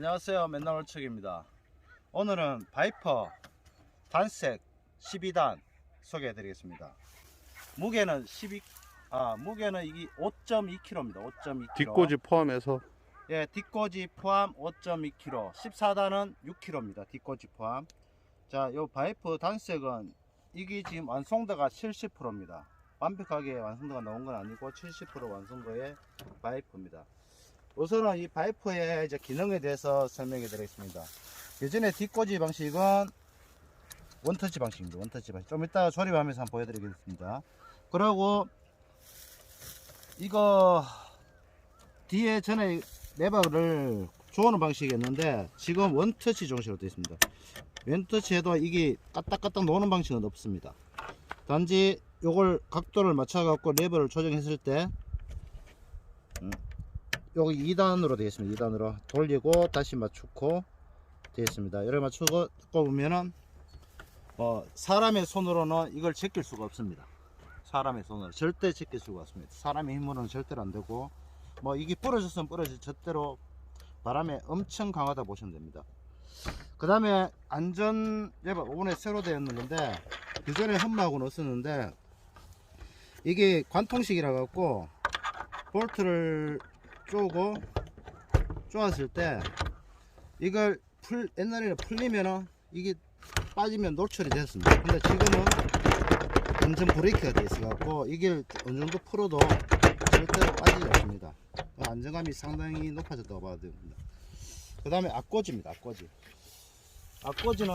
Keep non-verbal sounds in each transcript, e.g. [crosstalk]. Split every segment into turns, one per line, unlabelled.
안녕하세요. 맨날 올척입니다. 오늘은 바이퍼 단색 12단 소개해 드리겠습니다. 무게는 12, 아 무게는 이게 5.2kg입니다. 5.2kg
뒷꽂이 포함해서?
예 뒷꽂이 포함 5.2kg 14단은 6kg입니다. 뒷꽂이 포함. 자요 바이퍼 단색은 이게 지금 완성도가 70%입니다. 완벽하게 완성도가 나온 건 아니고 70% 완성도의 바이퍼입니다 우선은 이 바이퍼의 이제 기능에 대해서 설명해 드리겠습니다. 예전에 뒷꽂이 방식은 원터치 방식입니다. 원터치 방식. 좀 이따 조립하면서 한번 보여드리겠습니다. 그리고 이거 뒤에 전에 레버를 조어는 방식이었는데 지금 원터치 정식으로 되어 있습니다. 원터치에도 이게 까딱까딱 노는 방식은 없습니다. 단지 요걸 각도를 맞춰 갖고 레버를 조정했을 때 음, 여기 2단으로 되어 있습니다. 2단으로 돌리고 다시 맞추고 되어 있습니다. 이렇게 맞추고 보면은 어, 사람의 손으로는 이걸 제낄 수가 없습니다. 사람의 손으로 절대 제낄 수가 없습니다. 사람의 힘으로는 절대로 안 되고 뭐 이게 부러졌으면 부러질 절대로 바람에 엄청 강하다 보시면 됩니다. 그 다음에 안전 레버 이번에 새로 되었는 건데 그 전에 험마하고 넣었었는데 이게 관통식이라 갖고 볼트를 쪼고 쪼았을 때 이걸 풀 옛날에는 풀리면은 이게 빠지면 노출이 됐습니다. 근데 지금은 완전 브레이크가 돼 있어 갖고 이게 어느 정도 풀어도 절대로 빠지지 않습니다. 안정감이 상당히 높아졌다고 봐야 됩니다. 그 다음에 앞꽂이입니다. 앞꽂이. 앞꽂이는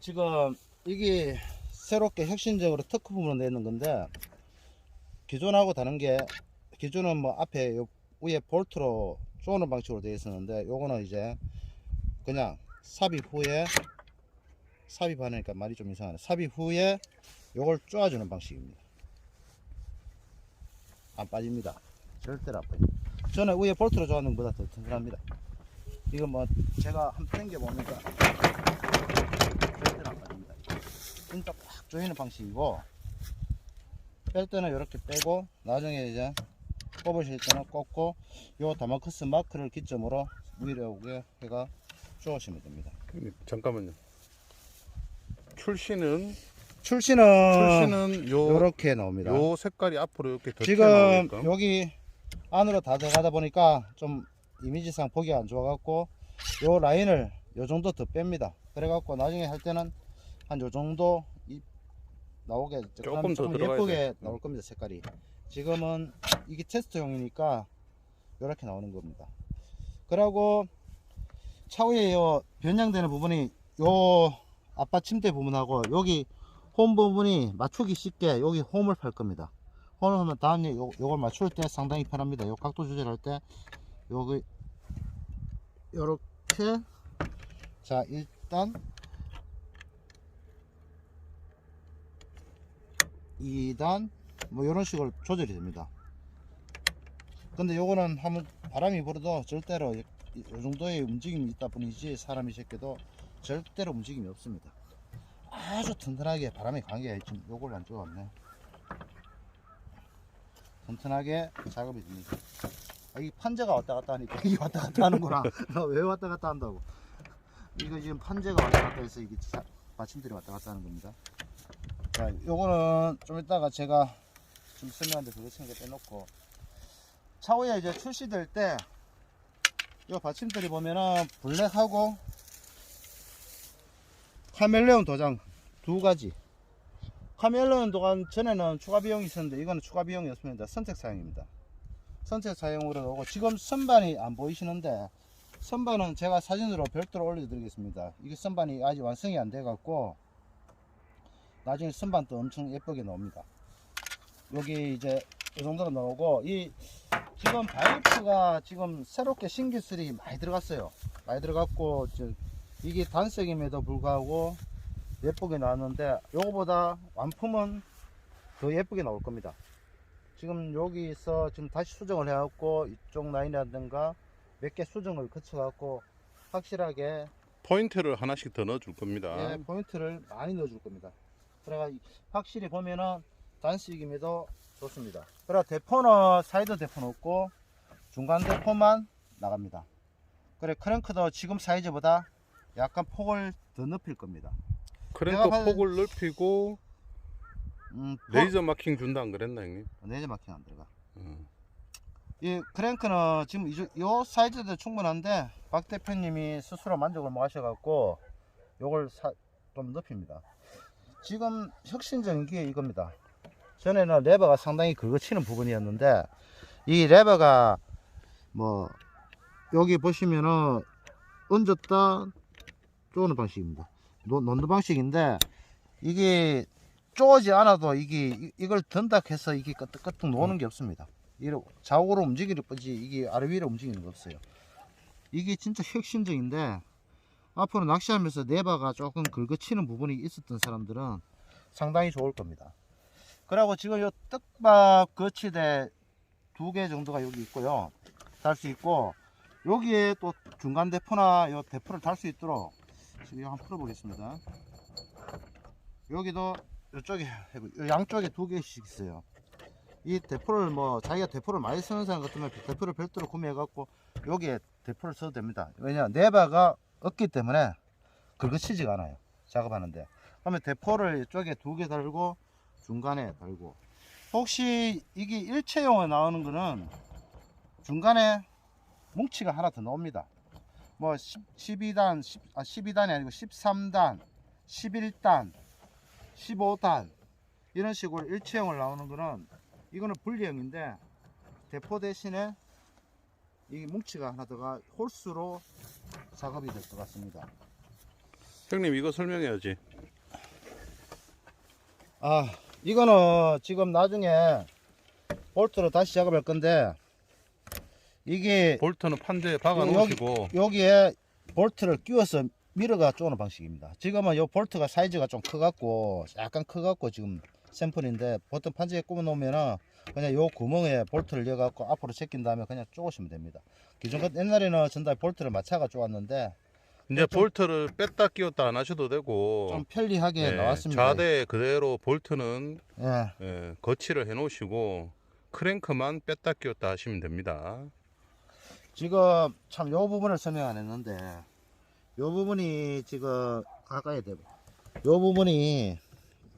지금 이게 새롭게 혁신적으로 특허 부분으로 내는 건데 기존하고 다른 게 기존은 뭐 앞에 요 위에 볼트로 쪼는 방식으로 되어 있었는데 요거는 이제 그냥 삽입 후에 삽입하니까 말이 좀 이상하네. 삽입 후에 요걸 쪼아주는 방식입니다. 안 빠집니다. 절대로 안 빠집니다. 저는 위에 볼트로 쪼는 것보다 더 튼튼합니다. 이거 뭐 제가 한번 당겨 보니까 절대로 안 빠집니다. 진짜 꽉 조이는 방식이고 뺄 때는 이렇게 빼고 나중에 이제 뽑으실 때는 꽂고 요 다마커스 마크를 기점으로 위로 오게 해가 쪼으시면 됩니다.
잠깐만요. 출시는
출시는
출시는 요,
이렇게 나옵니다.
요 색깔이 앞으로 이렇게 더
지금
튀어나오게끔
여기 안으로 다 들어가다 보니까 좀 이미지상 보기 안 좋아갖고 요 라인을 요 정도 더 뺍니다. 그래갖고 나중에 할 때는 한 요 정도 이- 나오게
조금 더 들어가야
예쁘게
돼.
나올 겁니다. 색깔이. 지금은 이게 테스트용이니까 이렇게 나오는 겁니다. 그리고 차후에 요 변형되는 부분이 요 아빠 침대 부분하고 여기 홈 부분이 맞추기 쉽게 여기 홈을 팔 겁니다. 홈을 하면 다음에 요, 요걸 맞출 때 상당히 편합니다. 요 각도 조절할 때 여기 요렇게 자 일단 2단 뭐 이런 식으로 조절이 됩니다. 근데 요거는 하면 바람이 불어도 절대로 이, 이 정도의 움직임이 있다 뿐이지 사람이 새끼도 절대로 움직임이 없습니다. 아주 튼튼하게 바람이 강하게 지금 요걸 안 쪼았네. 튼튼하게 작업이 됩니다. 아, 이 판재가 왔다 갔다 하니까 [laughs] 이게 왔다 갔다 하는구나. 왜 왔다 갔다 한다고? 이거 지금 판재가 왔다 갔다 해서 이게 자- 받침들이 왔다 갔다 하는 겁니다. 자, 요거는 좀 이따가 제가 좀 설명하는데 그거 챙겨 빼놓고. 차후에 이제 출시될 때요 받침들이 보면은 블랙하고 카멜레온 도장 두 가지. 카멜레온 도장 전에는 추가 비용이 있었는데 이거는 추가 비용이 없습니다. 선택 사용입니다. 선택 사용으로 오고 지금 선반이 안 보이시는데 선반은 제가 사진으로 별도로 올려드리겠습니다. 이게 선반이 아직 완성이 안 돼 갖고 나중에 선반도 엄청 예쁘게 나옵니다 여기 이제 이 정도로 나오고 이 지금 바이프가 지금 새롭게 신기술이 많이 들어갔어요 많이 들어갔고 저 이게 단색임에도 불구하고 예쁘게 나왔는데 요거보다 완품은 더 예쁘게 나올 겁니다 지금 여기서 지금 다시 수정을 해갖고 이쪽 라인이라든가 몇 개 수정을 거쳐갖고 확실하게
포인트를 하나씩 더 넣어줄 겁니다.
예, 포인트를 많이 넣어줄 겁니다. 그래가 확실히 보면은 단식임에도 좋습니다. 그래 대포는 사이드 대포는 없고 중간 대포만 나갑니다. 그래 크랭크도 지금 사이즈보다 약간 폭을 더 넓힐 겁니다.
크랭크
내가
폭을 넓히고
음, 폭-
레이저 마킹 준다 안 그랬나 형님?
레이저 마킹 안 들어가.
음.
이 크랭크는 지금 이, 저- 요 사이즈도 충분한데 박 대표님이 스스로 만족을 못 하셔갖고 요걸 사, 좀 높입니다. 지금 혁신적인 게 이겁니다. 전에는 레버가 상당히 긁어치는 부분이었는데 이 레버가 뭐 여기 보시면은 얹었다 쪼는 방식입니다. 놓, 놓는 방식인데 이게 쪼지 않아도 이게 이- 이걸 든다 해서 이게 끄떡끄떡 노는 게 없습니다. 이렇게 좌우로 움직이는 거지 이게 아래 위로 움직이는 거 없어요. 이게 진짜 혁신적인데 앞으로 낚시하면서 네바가 조금 긁어치는 부분이 있었던 사람들은 상당히 좋을 겁니다. 그리고 지금 요 떡밥 거치대 두 개 정도가 여기 있고요. 달 수 있고 여기에 또 중간 대포나 요 대포를 달 수 있도록 지금 한번 풀어보겠습니다. 여기도 이쪽에 요 양쪽에 두 개씩 있어요. 이 대포를 뭐 자기가 대포를 많이 쓰는 사람 같으면 대포를 별도로 구매해 갖고 여기에 대포를 써도 됩니다. 왜냐 네바가 없기 때문에 긁어치지가 않아요. 작업하는데 그러면 대포를 이쪽에 두 개 달고 중간에 달고 혹시 이게 일체형으로 나오는 거는 중간에 뭉치가 하나 더 나옵니다. 뭐 10, 12단, 10, 아 12단이 아니고 13단, 11단, 15단 이런 식으로 일체형을 나오는 거는 이거는 분리형인데 대포 대신에 이 뭉치가 하나 더가 홀수로 작업이 될 것 같습니다.
형님 이거 설명해야지.
아 이거는 지금 나중에 볼트로 다시 작업할 건데 이게
볼트는 판대에 박아 놓으시고
여기 에 볼트를 끼워서 밀어가 쪼는 방식입니다. 지금은 요 볼트가 사이즈가 좀 커갖고 약간 커갖고 지금 샘플인데 보통 판지에 꼽아 놓으면은 그냥 요 구멍에 볼트를 넣어갖고 앞으로 제낀 다음에 그냥 쪼으시면 됩니다. 기존 같 옛날에는 전다 볼트를 맞춰가 쪼았는데
이제 볼트를 뺐다 끼웠다 안 하셔도 되고
좀 편리하게
예,
나왔습니다.
좌대 그대로 볼트는
예.
예, 거치를 해 놓으시고 크랭크만 뺐다 끼웠다 하시면 됩니다.
지금 참 요 부분을 설명 안 했는데 요 부분이 지금 가까이 돼. 요 부분이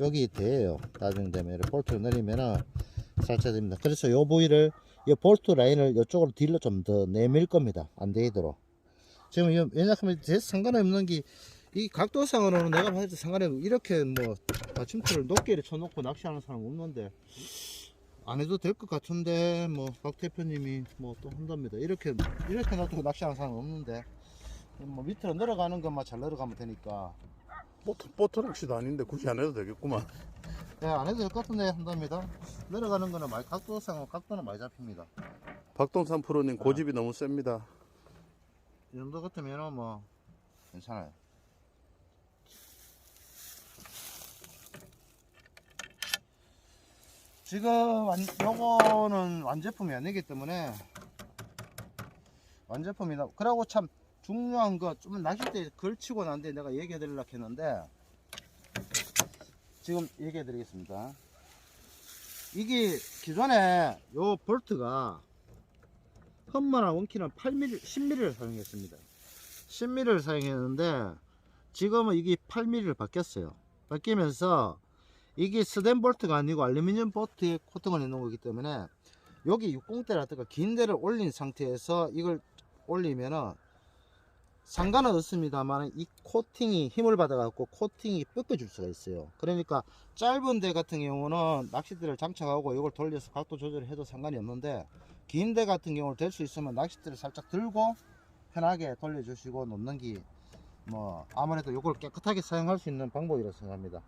여기 돼요. 나중에 되면 이렇게 볼트를 내리면은 살짝 됩니다. 그래서 요 부위를 이 볼트 라인을 이쪽으로 뒤로 좀 더 내밀 겁니다. 안 되도록. 지금 이- 왜냐하면 제 상관없는 게 이 각도상으로는 내가 봤을 때 상관이 없고 이렇게 뭐 받침대를 높게 쳐놓고 낚시하는 사람 없는데 안 해도 될 것 같은데 뭐 박 대표님이 뭐 또 한답니다. 이렇게 이렇게 놔두고 낚시하는 사람 없는데 뭐 밑으로 내려가는 것만 잘 내려가면 되니까
보트, 보트 낚시도 아닌데 굳이 안 해도 되겠구만.
네, 안 해도 될 것 같은데 한답니다. 내려가는 거는 많이 각도상 각도는 많이 잡힙니다.
박동산 프로님 고집이 너무 셉니다.
이 정도 같으면은 뭐 괜찮아요. 지금 완, 요거는 완제품이 아니기 때문에 완제품이다. 그러고 참 중요한 거 좀 낚싯대 걸치고 난 뒤에 내가 얘기해 드리려고 했는데 지금 얘기해 드리겠습니다. 이게 기존에 요 볼트가 험마나 원키는 8mm, 10mm를 사용했습니다. 10mm를 사용했는데 지금은 이게 8mm를 바뀌었어요. 바뀌면서 이게 스댄 볼트가 아니고 알루미늄 볼트에 코팅을 해놓은 거기 때문에 여기 60대라든가 긴 대를 올린 상태에서 이걸 올리면은 상관은 없습니다만 이 코팅이 힘을 받아갖고 코팅이 뺏겨줄 수가 있어요. 그러니까 짧은 대 같은 경우는 낚싯대를 장착하고 이걸 돌려서 각도 조절을 해도 상관이 없는데 긴대 같은 경우는 될수 있으면 낚싯대를 살짝 들고 편하게 돌려주시고 놓는 게 뭐 아무래도 이걸 깨끗하게 사용할 수 있는 방법이라고 생각합니다.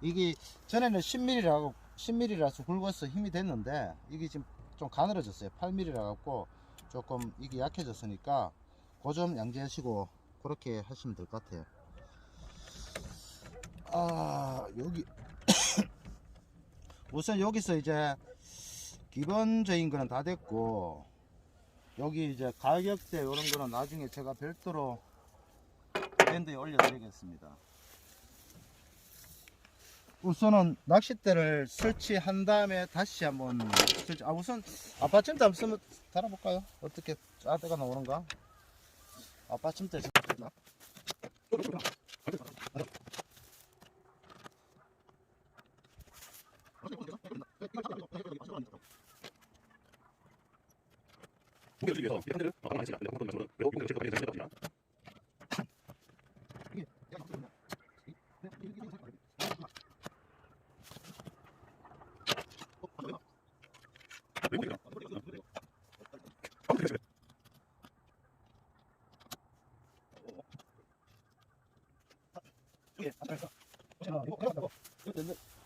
이게 전에는 10mm라고 10mm라서 굵어서 힘이 됐는데 이게 지금 좀 가늘어졌어요. 8mm라 갖고 조금 이게 약해졌으니까 그 점 양지하시고 그렇게 하시면 될 것 같아요. 아 여기 [coughs] 우선 여기서 이제 기본적인 거는 다 됐고 여기 이제 가격대 이런 거는 나중에 제가 별도로 밴드에 올려드리겠습니다. 우선은 낚싯대를 설치한 다음에 다시 한번 설치. 아 우선 아파트도 한번 달아볼까요? 어떻게 짜대가 나오는가? 아 받침대 저-
무게를 위해서 한 대를 가만 있으면 내가 보통 외국 공격 체크가 되는 거냐? 외국이야.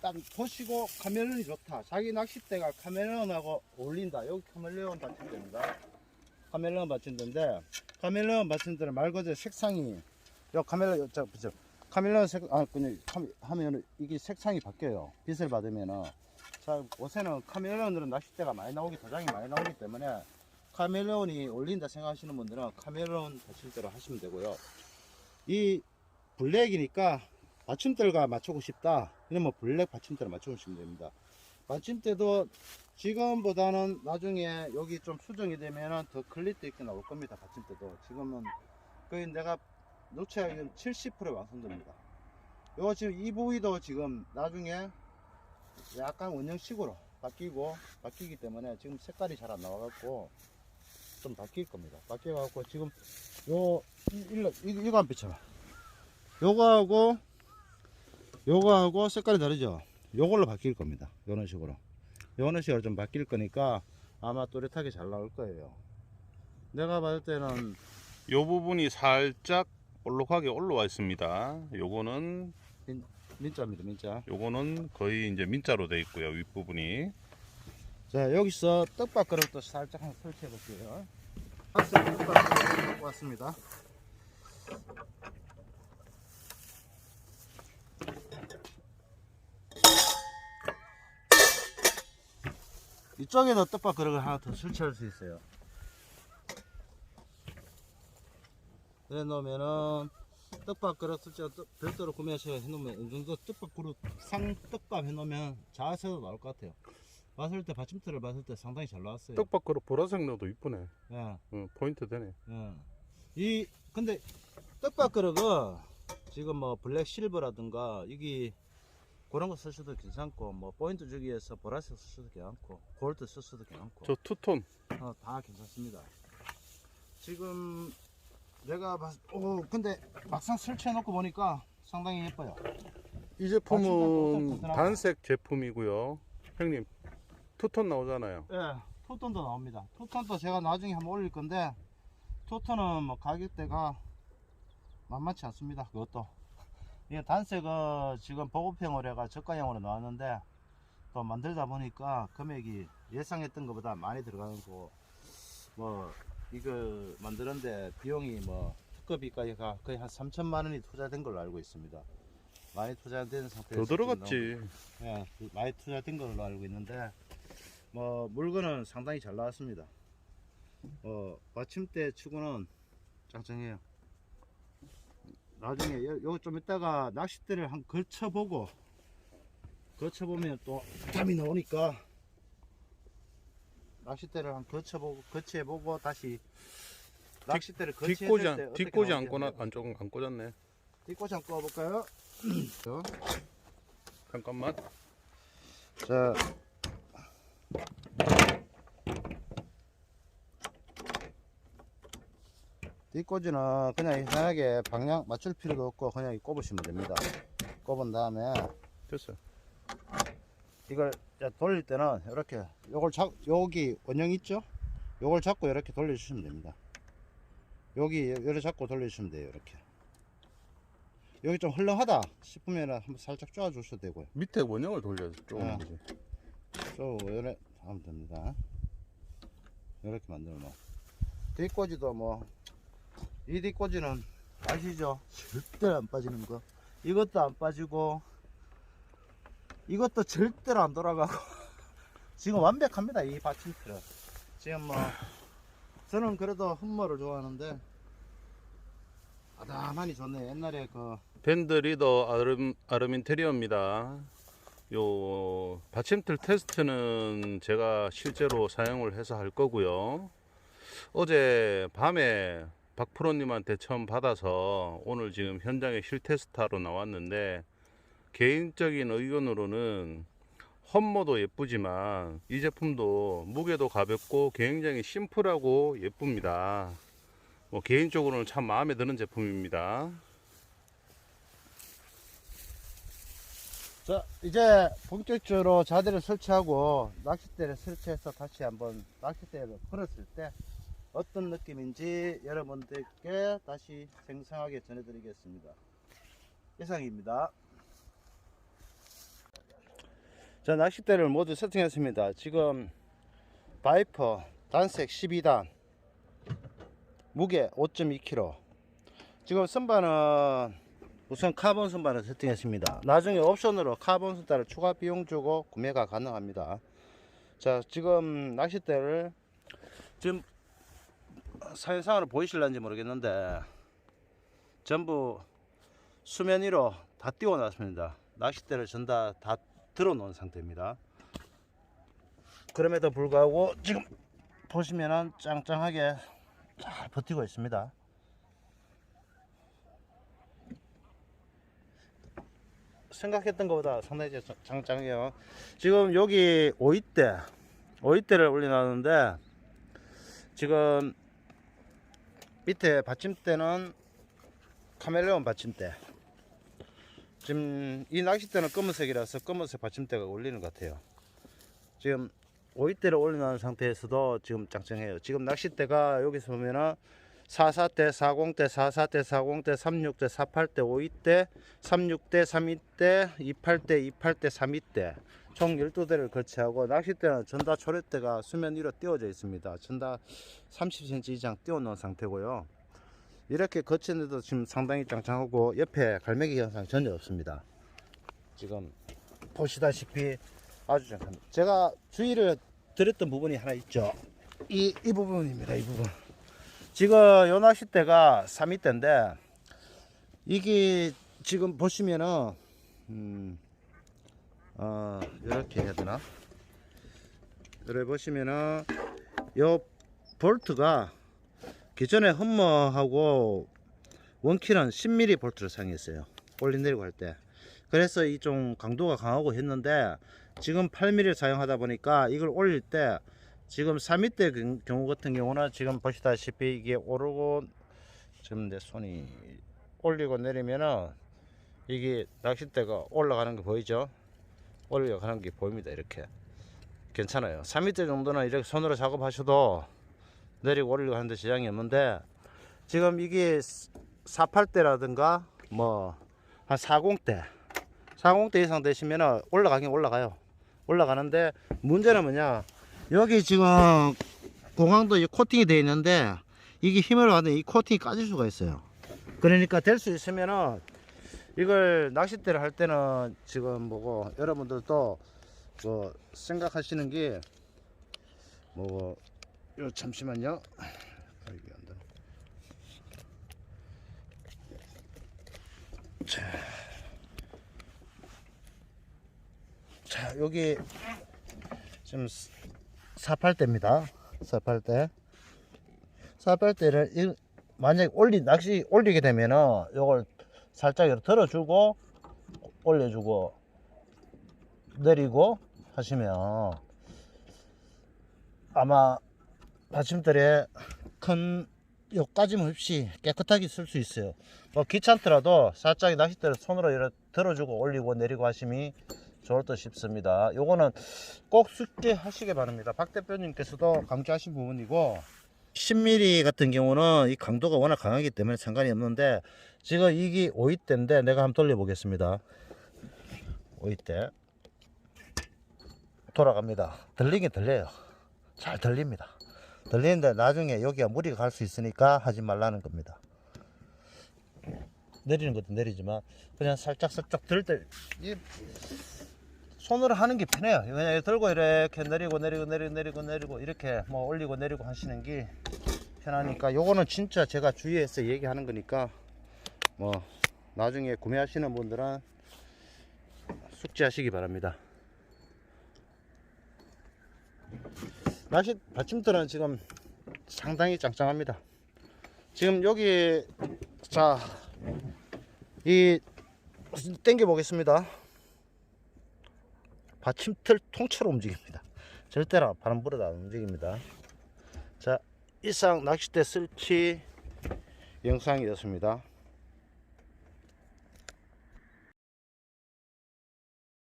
딱 보시고 카멜론이 좋다. 자기 낚싯대가 카멜론하고 어울린다. 여기 카멜론 받침대입니다. 카멜론 받침대인데 카멜론 받침대는 말 그대로 색상이 요 카멜론 저 그죠. 카멜론 색아 그냥 카- 하면은 이게 색상이 바뀌어요. 빛을 받으면은 자 요새는 카멜론으로 낚싯대가 많이 나오기 도장이 많이 나오기 때문에 카멜론이 어울린다 생각하시는 분들은 카멜론 받침대로 하시면 되고요. 이 블랙이니까 받침대가 맞추고 싶다. 이러면 블랙 받침대를 맞춰주시면 됩니다. 받침대도 지금보다는 나중에 여기 좀 수정이 되면은 더 클리트 있게 나올 겁니다. 받침대도 지금은 거의 내가 노체가 70% 완성됩니다. 요 지금 이 부위도 지금 나중에 약간 원형식으로 바뀌고 바뀌기 때문에 지금 색깔이 잘 안 나와갖고 좀 바뀔 겁니다. 바뀌어갖고 지금 요 이- 일로 이- 이거 한 비춰봐. 요거하고 요거하고 색깔이 다르죠 요걸로 바뀔 겁니다 요런 식으로 요런 식으로 좀 바뀔 거니까 아마 또렷하게 잘 나올 거예요 내가 봤을 때는
요 부분이 살짝 볼록하게 올라와 있습니다. 요거는
민자입니다 민자
요거는 거의 이제 민자로 돼 있고요. 윗부분이.
자 여기서 떡밥 그릇도 살짝 한번 설치해 볼게요 박스 떡밥 갖고 왔습니다 이쪽에도 떡밥 그릇을 하나 더 설치할 수 있어요 그래 놓으면은 떡밥 그릇 설치 별도로 구매하셔서 해놓으면 어느 정도 떡밥 그릇 상 떡밥 해놓으면 자세도 나올 것 같아요 봤을 때 받침대를 봤을 때 상당히 잘 나왔어요
떡밥 그릇 보라색 넣어도 이쁘네.
예,
어, 포인트 되네.
예. 이 근데 떡밥 그릇은 지금 뭐 블랙 실버라든가 이게 그런 거 쓰셔도 괜찮고 뭐 포인트 주기 위해서 보라색 쓰셔도 괜찮고 골드 쓰셔도 괜찮고
저 투톤.
어, 다 괜찮습니다. 지금 내가 봤, 오 근데 막상 설치해 놓고 보니까 상당히 예뻐요.
이
아,
제품은
진짜
단색 제품이고요. 형님, 투톤 나오잖아요.
예, 토톤도 나옵니다. 토톤도 제가 나중에 한번 올릴 건데 토톤은 뭐 가격대가 만만치 않습니다. 그것도 이게 단색은 지금 보급형으로 해가 저가형으로 나왔는데 또 만들다 보니까 금액이 예상했던 것보다 많이 들어가는 거고 뭐 이거 만드는데 비용이 뭐 특허비까지가 거의 한 3천만 원이 투자된 걸로 알고 있습니다. 많이 투자된 상태에서
더 들어갔지.
예, 그 많이 투자된 걸로 알고 있는데 뭐 물건은 상당히 잘 나왔습니다. 어, 받침대 치고는 짱짱해요. 나중에 요좀 이따가 낚싯대를 한 걸쳐보고 걸쳐보면 또 땀이 나오니까 낚싯대를 한 걸쳐보고 거치해보고 다시 낚싯대를 거치해야
뒷꽂이 안,
어떻게
뒷꽂이 안
나오는지
꽂아,
한번
안, 조금 안 꽂았네.
뒷꽂이 한번 꺼볼까요? 자,
잠깐만.
자. 뒷꽂이는 그냥 이상하게 방향 맞출 필요도 없고 그냥 꼽으시면 됩니다. 꼽은 다음에
됐어.
이걸 돌릴 때는 이렇게 요걸 잡 여기 원형 있죠? 요걸 잡고 이렇게 돌려주시면 됩니다. 여기 요래 잡고 돌려주시면 돼요. 이렇게. 여기 좀 헐렁하다 싶으면 한번 살짝 쪼아 주셔도 되고요.
밑에 원형을 돌려서 조금
아.
되지.
저 요래 하면 됩니다. 이렇게 만들어 놓. 뒷꽂이도 뭐 이 뒷꽂이는 아시죠? 절대 안 빠지는 거. 이것도 안 빠지고 이것도 절대로 안 돌아가고 [laughs] 지금 완벽합니다 이 받침대는. 지금 뭐 저는 그래도 흠모를 좋아하는데 아담하니 좋네. 옛날에 그
밴드 리더 아름, 아름 인테리어입니다. 요 받침틀 테스트는 제가 실제로 사용을 해서 할 거고요. 어제 밤에 박프로님한테 처음 받아서 오늘 지금 현장에 실테스트하러 나왔는데 개인적인 의견으로는 헛모도 예쁘지만 이 제품도 무게도 가볍고 굉장히 심플하고 예쁩니다. 뭐 개인적으로는 참 마음에 드는 제품입니다.
자 이제 본격적으로 자대를 설치하고 낚싯대를 설치해서 다시 한번 낚싯대를 걸었을 때 어떤 느낌인지 여러분들께 다시 생생하게 전해드리겠습니다 이상입니다 자 낚싯대를 모두 세팅했습니다 지금 바이퍼 단색 12단 무게 5.2kg 지금 선반은 우선 카본 선반을 세팅했습니다. 나중에 옵션으로 카본 선반을 추가 비용 주고 구매가 가능합니다. 자, 지금 낚싯대를 지금 사연상으로 보이실런지 모르겠는데 전부 수면 위로 다 띄워 놨습니다. 낚싯대를 전 다 다 들어 놓은 상태입니다. 그럼에도 불구하고 지금 보시면은 짱짱하게 잘 버티고 있습니다. 생각했던 것보다 상당히 짱- 짱짱해요. 지금 여기 오이대, 오이대를 올려놨는데 지금 밑에 받침대는 카멜레온 받침대. 지금 이 낚싯대는 검은색이라서 검은색 받침대가 올리는 것 같아요. 지금 오이대를 올려놓은 상태에서도 지금 짱짱해요. 지금 낚싯대가 여기서 보면은 44대, 40대, 44대, 40대, 36대, 48대, 52대, 36대, 32대, 28대, 28대, 32대 총 12대를 거치하고 낚싯대는 전다 초래대가 수면 위로 띄워져 있습니다. 전다 30cm 이상 띄워놓은 상태고요. 이렇게 거치는데도 지금 상당히 짱짱하고 옆에 갈매기 현상 전혀 없습니다. 지금 보시다시피 아주 짱짱합니다. 제가 주의를 드렸던 부분이 하나 있죠. 이, 이 부분입니다. 이 부분. 지금 요 낚싯대가 3미대인데 이게 지금 보시면은 음, 어, 이렇게 해야 되나? 이렇게 보시면은 요 볼트가 기존에 흠머하고 원킬은 10mm 볼트를 사용했어요. 올리 내리고 할 때. 그래서 이 좀 강도가 강하고 했는데 지금 8mm를 사용하다 보니까 이걸 올릴 때 지금 3미대 경우 같은 경우는 지금 보시다시피 이게 오르고 지금 내 손이 올리고 내리면은 이게 낚싯대가 올라가는 거 보이죠? 올라가는 게 보입니다. 이렇게 괜찮아요. 3미대 정도는 이렇게 손으로 작업하셔도 내리고 올리고 하는데 지장이 없는데 지금 이게 48대라든가 뭐 한 40대 40대 이상 되시면은 올라가긴 올라가요. 올라가는데 문제는 뭐냐 여기 지금 공항도 이 코팅이 되어 있는데 이게 힘을 받으면 이 코팅이 까질 수가 있어요. 그러니까 될 수 있으면은 이걸 낚싯대를 할 때는 지금 뭐고 여러분들도 그 생각하시는 게요 잠시만요. 아, 이게 안 되네. 자, 자 여기 지금 48대입니다. 48대. 48대를 이- 만약에 올리 낚시 올리게 되면은 요걸 살짝 들어주고 올려주고 내리고 하시면 아마 받침대에 큰 요까짐 없이 깨끗하게 쓸 수 있어요. 뭐 귀찮더라도 살짝 낚싯대를 손으로 들어주고 올리고 내리고 하심이 좋을 듯 싶습니다. 요거는 꼭 숙지하시기 바랍니다. 박 대표님께서도 강조하신 부분이고 10mm 같은 경우는 이 강도가 워낙 강하기 때문에 상관이 없는데 지금 이게 5위대인데 내가 한번 돌려 보겠습니다. 5위대 돌아갑니다. 들리긴 들려요. 잘 들립니다. 들리는데 나중에 여기가 무리가 갈 수 있으니까 하지 말라는 겁니다. 내리는 것도 내리지만 그냥 살짝 살짝 이 손으로 하는 게 편해요. 그냥 들고 이렇게 내리고 내리고 내리고 내리고 내리고 이렇게 뭐 올리고 내리고 하시는 게 편하니까 요거는 진짜 제가 주의해서 얘기하는 거니까 뭐 나중에 구매하시는 분들은 숙지하시기 바랍니다. 낚시 받침대는 지금 상당히 짱짱합니다. 지금 여기 자, 이 당겨 보겠습니다. 받침틀 통째로 움직입니다. 절대로 바람 불어도 안 움직입니다. 자, 이상 낚싯대 설치 영상이었습니다.